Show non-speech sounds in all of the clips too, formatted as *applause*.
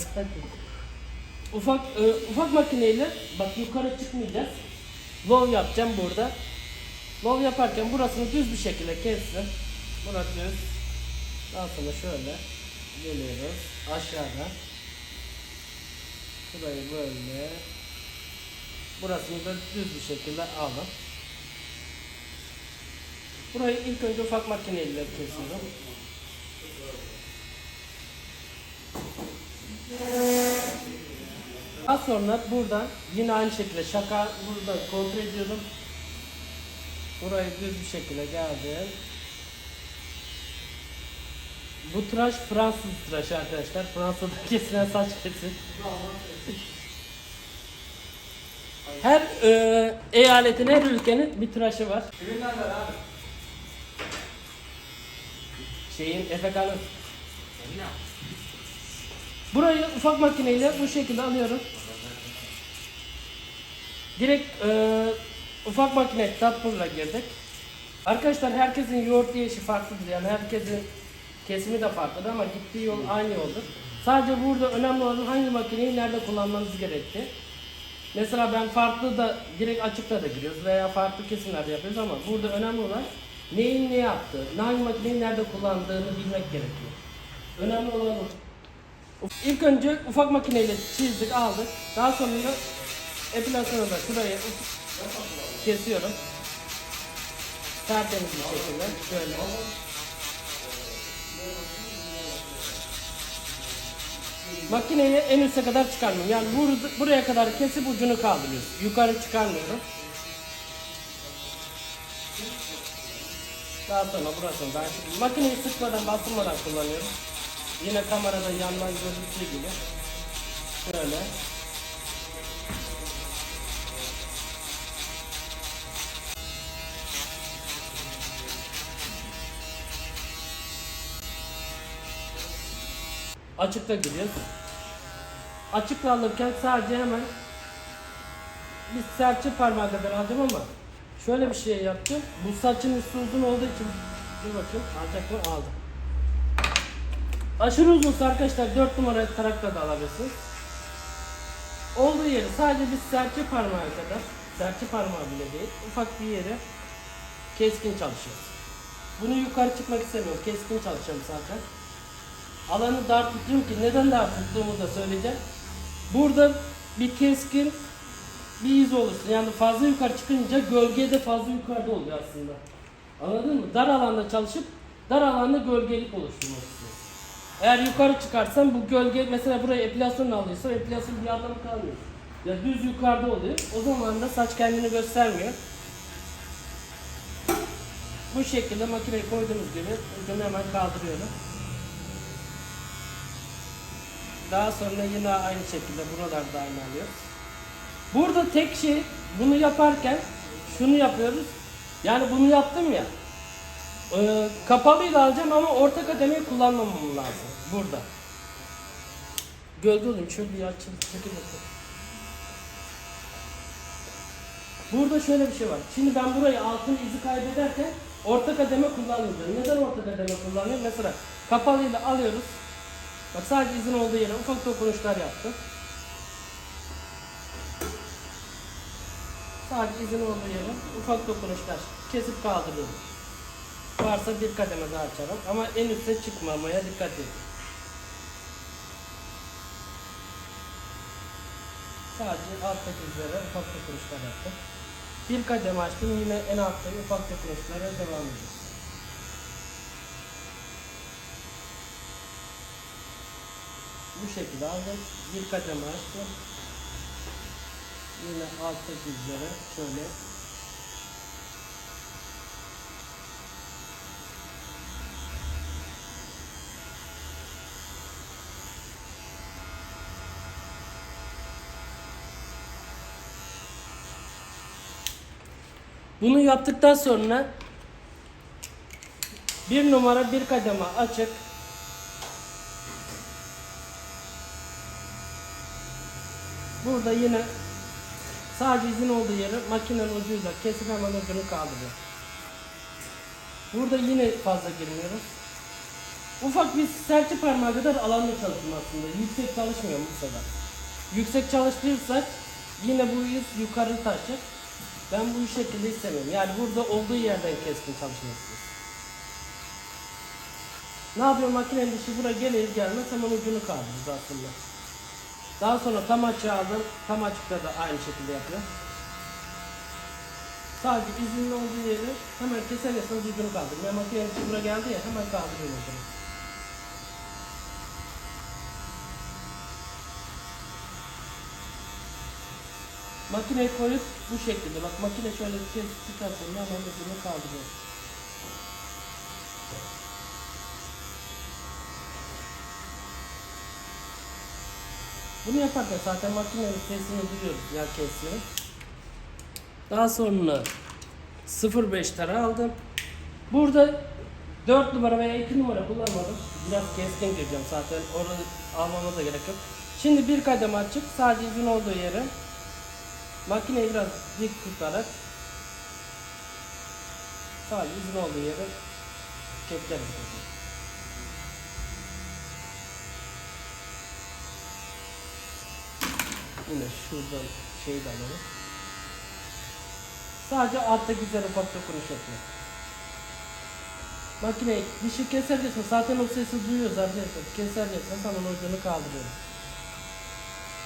başımıza. ufak e, ufak makineyle bak yukarı çıkmayacağız. Lov yapacağım burada. Lov yaparken burasını düz bir şekilde kestim. Burası düz. Daha sonra şöyle geliyoruz aşağıda. Şurayı böyle burasını da düz bir şekilde alın. Burayı ilk önce ufak makineyle kesiyorum. Az sonra buradan yine aynı şekilde şaka burada kontrol ediyorum. Burayı düz bir şekilde geldim. Bu tıraş Fransız tıraşı arkadaşlar. Fransa'da *laughs* kesilen saç kesim. Her e, eyaletin, her ülkenin bir tıraşı var. Kimin nerede abi? Şeyin Efekan'ın. Burayı ufak makineyle bu şekilde alıyorum. Direkt e, ufak makine tatpurla girdik. Arkadaşlar herkesin yoğurt yiyişi farklıdır yani herkesin kesimi de farklıdır ama gittiği yol aynı yoldur. Sadece burada önemli olan hangi makineyi nerede kullanmanız gerektiği. Mesela ben farklı da direkt açıkta da giriyoruz veya farklı kesimlerde yapıyoruz ama burada önemli olan neyin ne yaptığı, hangi makineyi nerede kullandığını bilmek gerekiyor. Önemli olan o. İlk önce ufak makineyle çizdik, aldık. Daha sonra epilasyonu da şuraya kesiyorum. Tertemiz bir şekilde şöyle. Makineyi en üste kadar çıkarmıyorum. Yani bur- buraya kadar kesip ucunu kaldırıyoruz. Yukarı çıkarmıyorum. Daha sonra burasını ben makineyi sıkmadan bastırmadan kullanıyorum. Yine kamerada yandan gözüktüğü gibi. Şöyle. Açıkta giriyoruz. Açıkla alırken sadece hemen bir serçe parmağı kadar alacağım ama şöyle bir şey yaptım. Bu saçın üstü uzun olduğu için dur bakayım alacak mı? Aldım. Aşırı uzunsa arkadaşlar 4 numara tarakla da alabilirsiniz. Olduğu yeri sadece bir serçe parmağı kadar, serçe parmağı bile değil, ufak bir yere keskin çalışıyoruz. Bunu yukarı çıkmak istemiyorum, keskin çalışıyorum zaten. Alanı dar tutuyorum ki neden dar tuttuğumu da söyleyeceğim. Burada bir keskin bir iz olursun. Yani fazla yukarı çıkınca gölge de fazla yukarıda oluyor aslında. Anladın mı? Dar alanda çalışıp dar alanda gölgelik oluşturmak istiyorsun. Eğer yukarı çıkarsan bu gölge mesela buraya epilasyon alıyorsa epilasyon bir anlamı kalmıyor. Ya düz yukarıda oluyor. O zaman da saç kendini göstermiyor. Bu şekilde makineyi koyduğumuz gibi ucunu hemen kaldırıyorum. Daha sonra yine aynı şekilde buralarda aynı alıyoruz. Burada tek şey bunu yaparken şunu yapıyoruz. Yani bunu yaptım ya. E, kapalıyla alacağım ama orta kademeyi kullanmamam lazım. Burada. Gölge olayım. Şöyle bir açın. Çekil bakayım. Burada şöyle bir şey var. Şimdi ben burayı altın izi kaybederken orta kademe kullanmıyorum. Neden orta kademe kullanıyorum? Mesela kapalıyla alıyoruz. Bak sadece izin olduğu yere ufak dokunuşlar yaptım. Sadece izin olduğu yere ufak dokunuşlar kesip kaldırıyorum. Varsa bir kademe daha açarım ama en üste çıkmamaya dikkat edin. Sadece alttaki izlere ufak dokunuşlar yaptım. Bir kademe açtım yine en alttaki ufak dokunuşlara devam ediyoruz. Bu şekilde aldım. Bir kademe açtım. Yine alttaki izlere şöyle Bunu yaptıktan sonra bir numara bir kademe açık. Burada yine sadece izin olduğu yeri makinenin ucuyla kesip hemen ucunu kaldırıyor. Burada yine fazla girmiyoruz. Ufak bir serçe parmağı kadar alanda çalıştım aslında. Yüksek çalışmıyor bu sefer. Yüksek çalıştırırsak yine bu iz yukarı taşır. Ben bu şekilde istemiyorum. Yani burada olduğu yerden keskin istiyorum. Ne yapıyor makinenin dışı buraya gelir gelmez hemen ucunu kaldırırız aslında. Daha sonra tam açığı aldım. Tam açıkta da aynı şekilde yapıyor. Sadece izinin olduğu yeri hemen kesergesiniz ucunu kaldırın. Ben makinenin dışı buraya geldi ya hemen kaldırıyorum ucunu. Makineyi koyup bu şekilde bak makine şöyle kez çıkarsa hemen ucunu kaldırıyorum. Bunu yaparken zaten makinenin sesini duyuyoruz yer kesiyor. Daha sonra 0.5 tara aldım. Burada 4 numara veya 2 numara kullanmadım. Biraz keskin gireceğim zaten orada almama da gerek yok. Şimdi bir kadem açıp sadece izin olduğu yere makineyi biraz dik tutarak sadece izin olduğu yere kepçe Yine şuradan şeyi de alalım. Sadece alttaki güzel ufak dokunuş yapıyor. Makine dişi kesercesine zaten o sesi duyuyoruz arkadaşlar. Kesercesine hemen ucunu kaldırıyorum.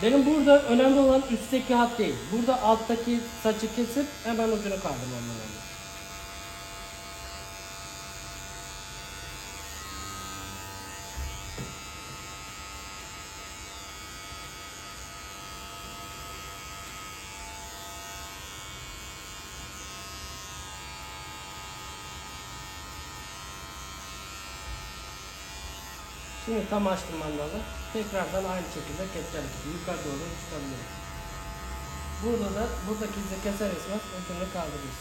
Benim burada önemli olan üstteki hat değil. Burada alttaki saçı kesip hemen ucunu kaldırmam önemli. Şimdi tam açtım mandalı. Tekrardan aynı şekilde kepçelik gibi yukarı doğru çıkabilirim. Burada da buradaki izi keser kesmez ucunu kaldırıyoruz.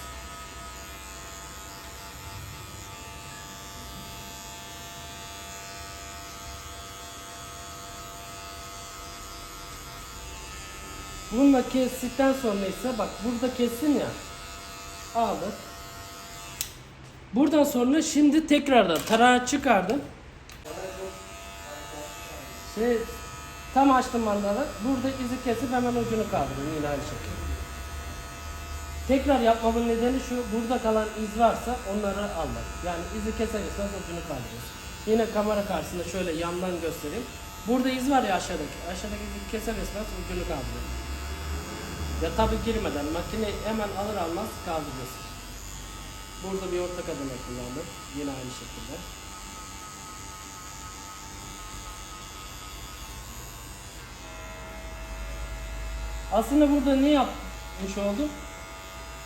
Bununla kestikten sonra ise bak burada kessin ya aldık. Buradan sonra şimdi tekrardan tarağı çıkardım. Şey, tam açtım mandalı. Burada izi kesip hemen ucunu kaldırıyorum yine aynı şekilde. Tekrar yapmamın nedeni şu, burada kalan iz varsa onları almak. Yani izi keser kesmez ucunu kaldırıyoruz. Yine kamera karşısında şöyle yandan göstereyim. Burada iz var ya aşağıdaki. Aşağıdaki izi keser kesmez ucunu kaldırıyoruz. Ya tabi girmeden makine hemen alır almaz kaldırıyoruz. Burada bir orta kademe kullandım. Yine aynı şekilde. Aslında burada ne yapmış oldum?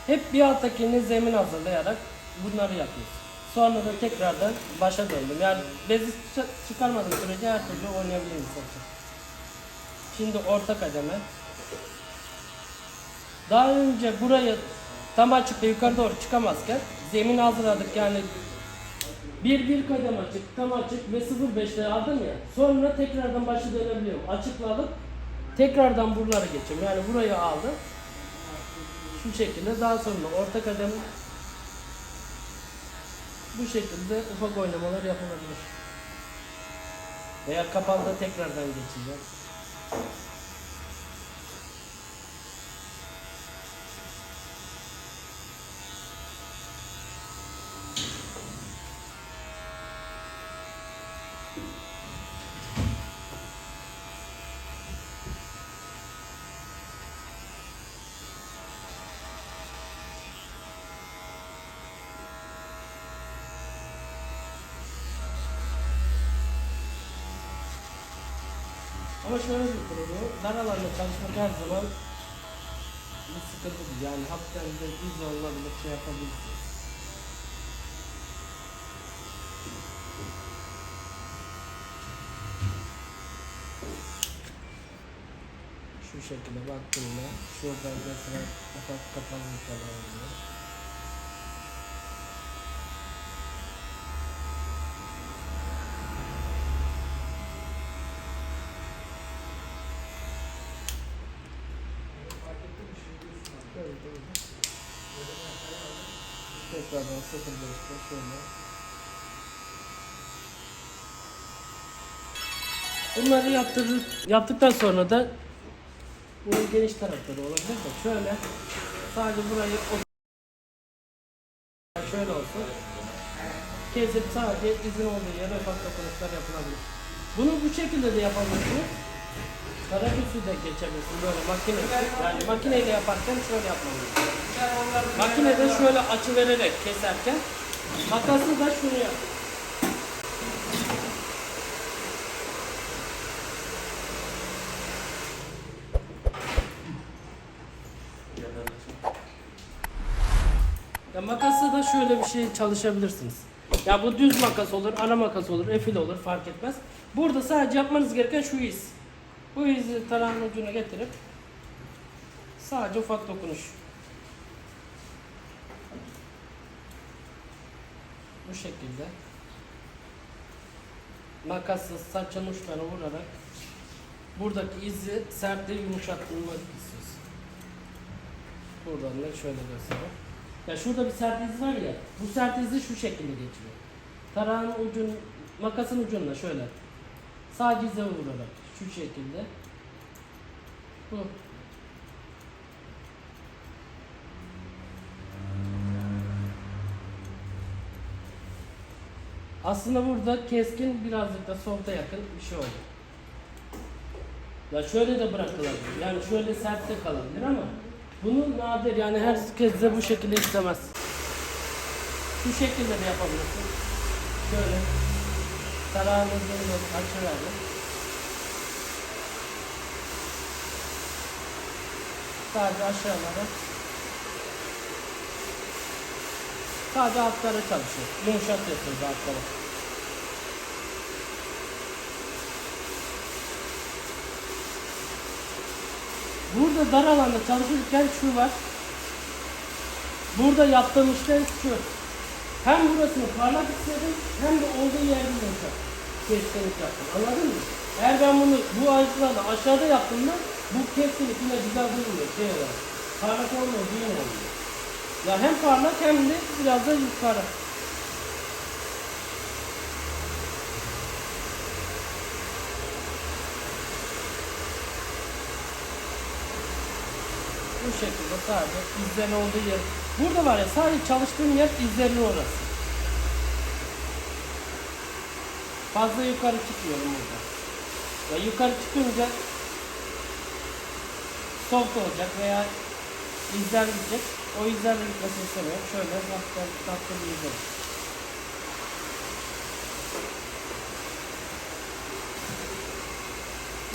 Hep bir alttakini zemin hazırlayarak bunları yapıyoruz. Sonra da tekrardan başa döndüm. Yani bezi çı- çıkarmadığım sürece her türlü oynayabilirim zaten. Şimdi orta kademe. Daha önce burayı tam açıp da yukarı doğru çıkamazken zemin hazırladık yani bir bir kadem açık, tam açık ve 0.5'te aldım ya. Sonra tekrardan başı dönebiliyorum. Açıkladım. Tekrardan buralara geçiyorum. Yani burayı aldım. Şu şekilde daha sonra orta kadem bu şekilde ufak oynamalar yapılabilir. Veya kapalıda tekrardan geçeceğim. Ama şöyle bir kurulu, dar alanda çalışmak her zaman bir sıkıntı değil. Yani hafiften de düz olabilir, şey yapabilirsiniz. Şu şekilde baktığımda şuradan mesela ufak kapalı falan Tekrardan 0.5'te şöyle Bunları yaptırır, yaptıktan sonra da bunun geniş tarafları olabilir de şöyle sadece burayı şöyle olsun. Kesip sadece izin olduğu yere ufak dokunuşlar yapılabilir. Bunu bu şekilde de yapabilirsiniz. Karaküsü de geçebilirsin böyle makine. Yani makineyle yaparken şöyle yapmalısın. Makinede şöyle açı vererek keserken makası da şunu yap. Ya makasla da şöyle bir şey çalışabilirsiniz. Ya bu düz makas olur, ara makas olur, efil olur fark etmez. Burada sadece yapmanız gereken şu iz. Bu izi tarağın ucuna getirip sadece ufak dokunuş. Bu şekilde. Makasla saçın uçlarına vurarak buradaki izi sertliği yumuşattırmak istiyoruz. Buradan da şöyle göstereyim. Ya şurada bir sert iz var ya, bu sert izi şu şekilde geçiyor. Tarağın ucun, makasın ucunda şöyle. Sadece ize vurarak şu şekilde. Bu. Aslında burada keskin birazcık da softa yakın bir şey oldu. Ya şöyle de bırakılabilir. Yani şöyle sert de kalabilir ama bunu nadir yani herkes de bu şekilde istemez. Şu şekilde de yapabilirsin. Şöyle tarağınızı açı Sadece aşağılara Sadece altlara çalışıyor. Yumuşatıyorsunuz altlara. Burada dar alanda çalışırken şu var. Burada yaptığım işlem şu. Hem burasını parlak istedim hem de olduğu yerde yumuşak. Keskinlik yaptım. Anladın mı? Eğer ben bunu bu ayrıntılarla aşağıda yaptığımda bu keskinlik yine güzel durmuyor. Şey olarak. Parlak olmuyor, düğün olmuyor. Ya hem parlak hem de biraz da yukarı. Bu şekilde sadece izlerin olduğu yer. Burada var ya sadece çalıştığım yer izlerin orası. Fazla yukarı çıkmıyorum burada. Ya yukarı çıkınca soft olacak veya izler gidecek. O izlerle gitmesini istemiyorum. Şöyle tatlı, bir iz olsun.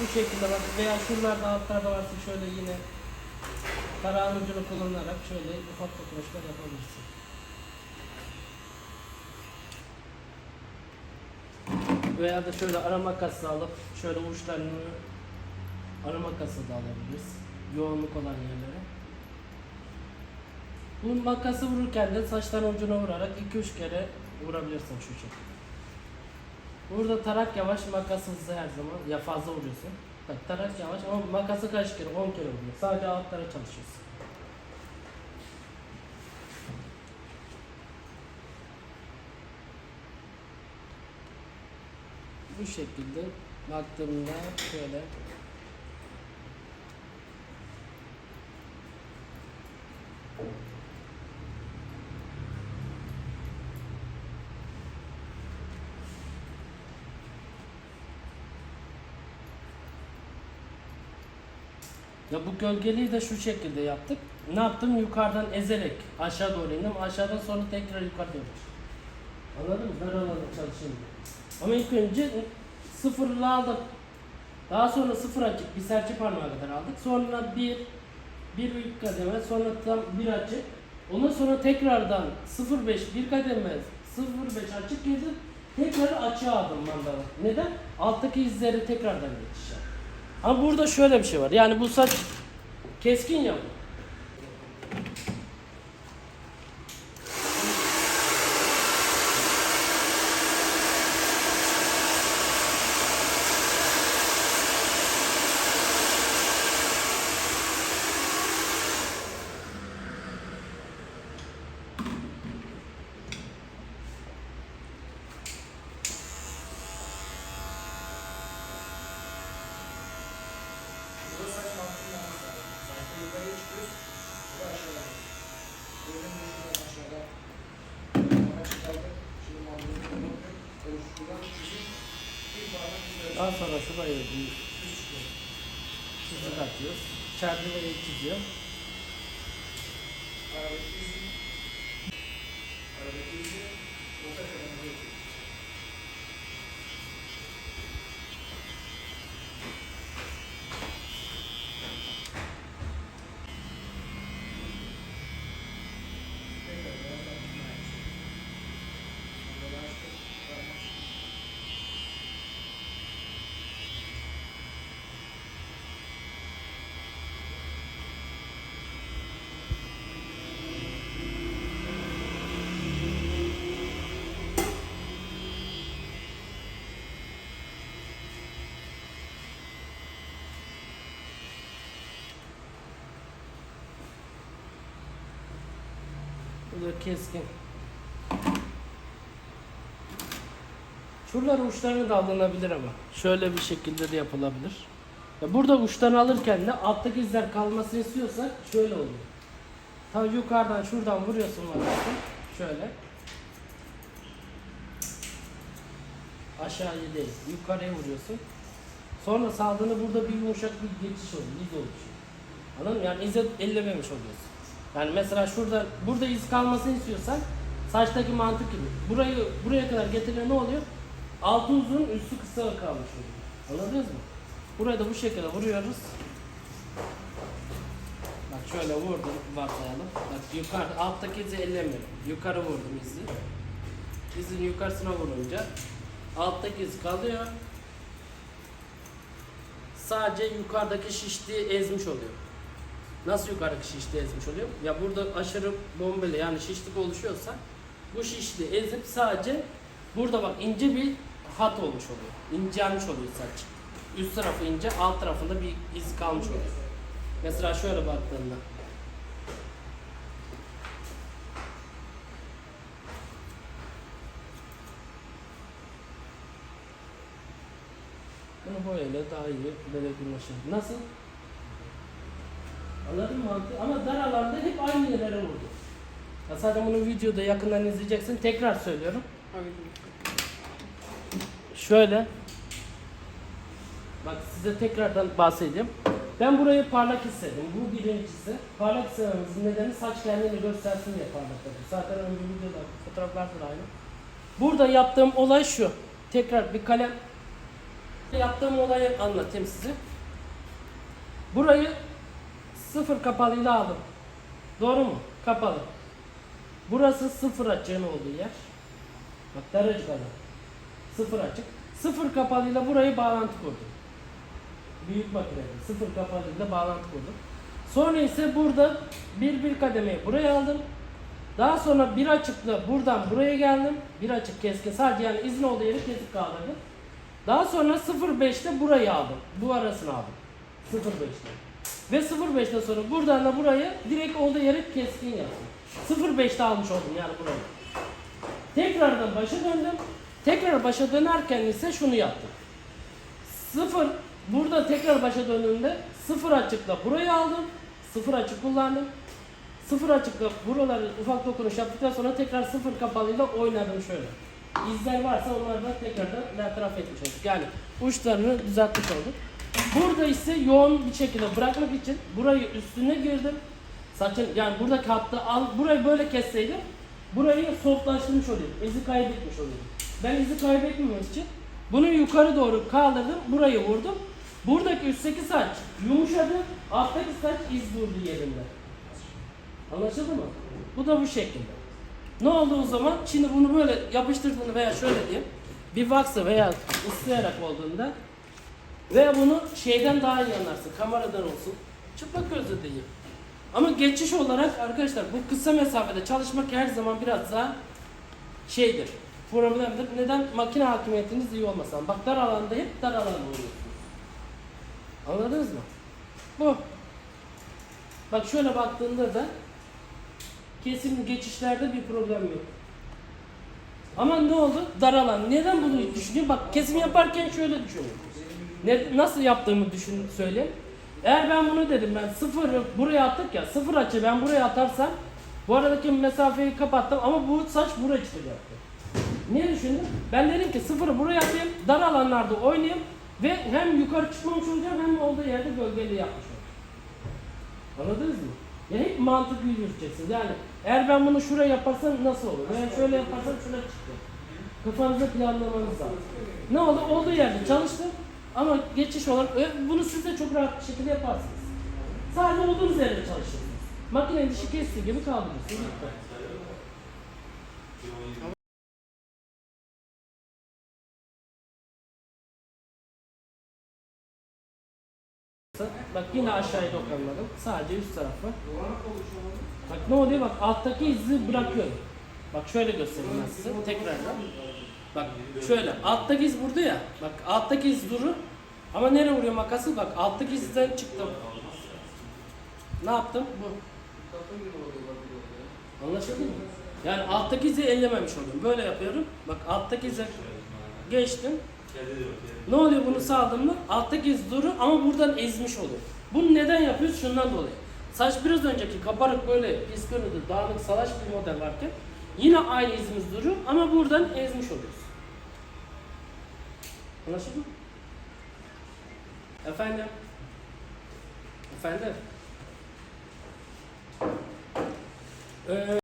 Bu şekilde bak veya şuralarda altlarda varsa şöyle yine tarağın ucunu kullanarak şöyle ufak dokunuşlar yapabilirsin. Veya da şöyle ara makası alıp şöyle uçlarını ara makası da alabiliriz. Yoğunluk olan yerlere. Bu makası vururken de saçların ucuna vurarak 2-3 kere vurabilirsin şu şekilde. Burada tarak yavaş, makas hızlı her zaman. Ya fazla vuruyorsun. Bak tarak yavaş ama makası kaç kere? 10 kere vuruyor. Sadece altlara çalışıyorsun. Bu şekilde baktığımda şöyle Ya bu gölgeliği de şu şekilde yaptık. Ne yaptım? Yukarıdan ezerek aşağı doğru indim. Aşağıdan sonra tekrar yukarı doğru. Anladın mı? Dar alanda çalışayım. Ama ilk önce sıfırla aldık. Daha sonra sıfır açık bir serçe parmağı kadar aldık. Sonra bir, bir büyük kademe, sonra tam bir açık. Ondan sonra tekrardan 0.5 bir kademe 0.5 açık girdim. Tekrar açığa aldım mandalı. Neden? Alttaki izleri tekrardan yaptım. Ama burada şöyle bir şey var. Yani bu saç keskin ya. bu. Daha sonra Bu da keskin. Şuraların uçlarını da alınabilir ama. Şöyle bir şekilde de yapılabilir. Ya burada uçlarını alırken de alttaki izler kalmasını istiyorsak şöyle oluyor. Tabii yukarıdan şuradan vuruyorsun bakıyorsun. Şöyle. Aşağıya değil, yukarıya vuruyorsun. Sonra saldığında burada bir yumuşak bir geçiş oluyor, iz oluşuyor. Anladın mı? Yani izi ellememiş oluyorsun. Yani mesela şurada, burada iz kalmasını istiyorsan saçtaki mantık gibi. Burayı buraya kadar getirince ne oluyor? Altı uzun, üstü kısa kalmış oluyor. Anladınız mı? Buraya da bu şekilde vuruyoruz. Bak şöyle vurdum, varsayalım. Bak yukarı, alttaki izi ellemiyorum. Yukarı vurdum izi. İzin yukarısına vurunca alttaki iz kalıyor. Sadece yukarıdaki şişliği ezmiş oluyor. Nasıl yukarıdaki şişliği ezmiş oluyor? Ya burada aşırı bombeli yani şişlik oluşuyorsa bu şişliği ezip sadece burada bak ince bir hat olmuş oluyor. İncelmiş oluyor saç. Üst tarafı ince, alt tarafında bir iz kalmış oluyor. Mesela şöyle baktığında. Bunu böyle daha iyi belirginleşir. Nasıl? Anladın mı? Ama dar alanda hep aynı yerlere vurdu. Ya zaten bunu videoda yakından izleyeceksin. Tekrar söylüyorum. Şöyle. Bak size tekrardan bahsedeyim. Ben burayı parlak istedim. Bu birincisi. Parlak istememizin nedeni saç kendini göstersin diye parlakladım. Zaten önce videoda fotoğraflar da aynı. Burada yaptığım olay şu. Tekrar bir kalem yaptığım olayı anlatayım size. Burayı sıfır kapalıyla aldım. Doğru mu? Kapalı. Burası sıfır açığın olduğu yer. Bak daracık alan. Sıfır açık. Sıfır kapalıyla burayı bağlantı kurdum. Büyük makinede sıfır kapalıyla bağlantı kurdum. Sonra ise burada bir bir kademeyi buraya aldım. Daha sonra bir açıkla buradan buraya geldim. Bir açık keskin sadece yani izin olduğu yeri kesik kaldırdım. Daha sonra 0.5'te burayı aldım. Bu arasını aldım. 0.5'te. Ve 0.5'ten sonra buradan da burayı direkt olduğu yere keskin yaptım. 0.5'te almış oldum yani burayı. Tekrardan başa döndüm. Tekrar başa dönerken ise şunu yaptım. 0 burada tekrar başa döndüğümde 0 açıkla burayı aldım. 0 açık kullandım. Sıfır açıkla buraları ufak dokunuş yaptıktan sonra tekrar sıfır kapalıyla oynadım şöyle. İzler varsa onları da tekrardan bertaraf etmiş olduk. Yani uçlarını düzeltmiş olduk. Burada ise yoğun bir şekilde bırakmak için burayı üstüne girdim. Saçın yani buradaki hattı al burayı böyle kesseydim burayı softlaştırmış oluyorum. İzi kaybetmiş oluyorum. Ben izi kaybetmemek için bunu yukarı doğru kaldırdım. Burayı vurdum. Buradaki üstteki saç yumuşadı. Alttaki saç iz vurdu yerinde. Anlaşıldı mı? Bu da bu şekilde. Ne oldu o zaman? Şimdi bunu böyle yapıştırdığında veya şöyle diyeyim. Bir vaksı veya ıslayarak olduğunda veya bunu şeyden daha iyi anlarsın. Kameradan olsun. Çıplak gözle değil. Ama geçiş olarak arkadaşlar bu kısa mesafede çalışmak her zaman biraz daha şeydir. Problemdir. Neden? Makine hakimiyetiniz iyi olmasa. Bak dar alanda hep dar alanda oluyorsunuz. Anladınız mı? Bu. Bak şöyle baktığında da kesim geçişlerde bir problem yok. Ama ne oldu? Dar alan. Neden bunu düşünüyor? Bak kesim yaparken şöyle düşünüyorum. Ne, nasıl yaptığımı düşün söyleyeyim. Eğer ben bunu dedim ben sıfır buraya attık ya sıfır açı ben buraya atarsam bu aradaki mesafeyi kapattım ama bu saç buraya çıkacaktı. Niye düşündüm? Ben dedim ki sıfırı buraya atayım, dar alanlarda oynayayım ve hem yukarı çıkmamış olacağım hem olduğu yerde gölgeli yapmış olacağım. Anladınız mı? Ya hep mantık yürüteceksiniz. Yani eğer ben bunu şuraya yaparsam nasıl olur? Veya şöyle yaparsam şuraya çıktı. Kafanızda planlamanız lazım. Ne oldu? Olduğu yerde çalıştım ama geçiş olarak e, bunu siz de çok rahat bir şekilde yaparsınız. Sadece olduğunuz yerde çalışırsınız. Makine dişi kestiği gibi kaldırırsınız. Bitti. Bak yine aşağıya dokunmadım. Sadece üst tarafı. Bak ne oluyor bak alttaki izi bırakıyorum. Bak şöyle göstereyim size tekrardan. Bak şöyle alttaki iz burada ya. Bak alttaki iz duru. Ama nereye vuruyor makası? Bak alttaki izden çıktım. Ne yaptım? Bu. Anlaşıldı mı? Yani alttaki izi ellememiş oluyorum. Böyle yapıyorum. Bak alttaki ize geçtim. Ne oluyor bunu sağladım mı? Alttaki iz duru ama buradan ezmiş oluyor. Bunu neden yapıyoruz? Şundan dolayı. Saç biraz önceki kabarık böyle pis görüntü, dağınık, salaş bir model varken yine aynı izimiz duruyor ama buradan ezmiş oluyoruz. Anlaşıldı mı? Efendim? Efendim? Ee,